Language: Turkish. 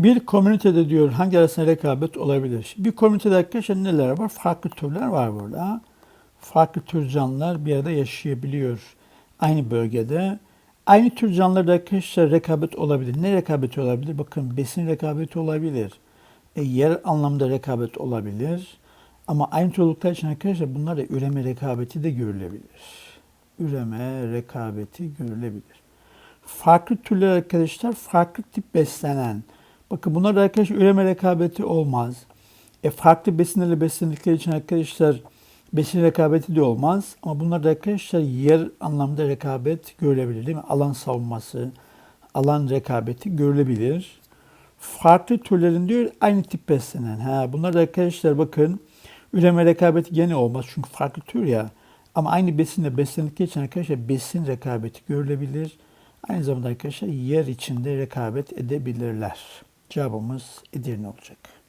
Bir komünitede diyor hangi arasında rekabet olabilir? Bir komünitede arkadaşlar neler var? Farklı türler var burada. Farklı tür canlılar bir arada yaşayabiliyor aynı bölgede. Aynı tür canlılarda arkadaşlar rekabet olabilir. Ne rekabeti olabilir? Bakın besin rekabeti olabilir. E, yer anlamda rekabet olabilir. Ama aynı tür için arkadaşlar bunlar da üreme rekabeti de görülebilir. Üreme rekabeti görülebilir. Farklı türler arkadaşlar farklı tip beslenen. Bakın bunlar da arkadaşlar üreme rekabeti olmaz. E, farklı besinlerle beslendikleri için arkadaşlar besin rekabeti de olmaz. Ama bunlar da arkadaşlar yer anlamda rekabet görülebilir değil mi? Alan savunması, alan rekabeti görülebilir. Farklı türlerin diyor aynı tip beslenen. Ha, bunlar da arkadaşlar bakın üreme rekabeti gene olmaz çünkü farklı tür ya. Ama aynı besinle beslendikleri için arkadaşlar besin rekabeti görülebilir. Aynı zamanda arkadaşlar yer içinde rekabet edebilirler. Cevabımız Edirne olacak.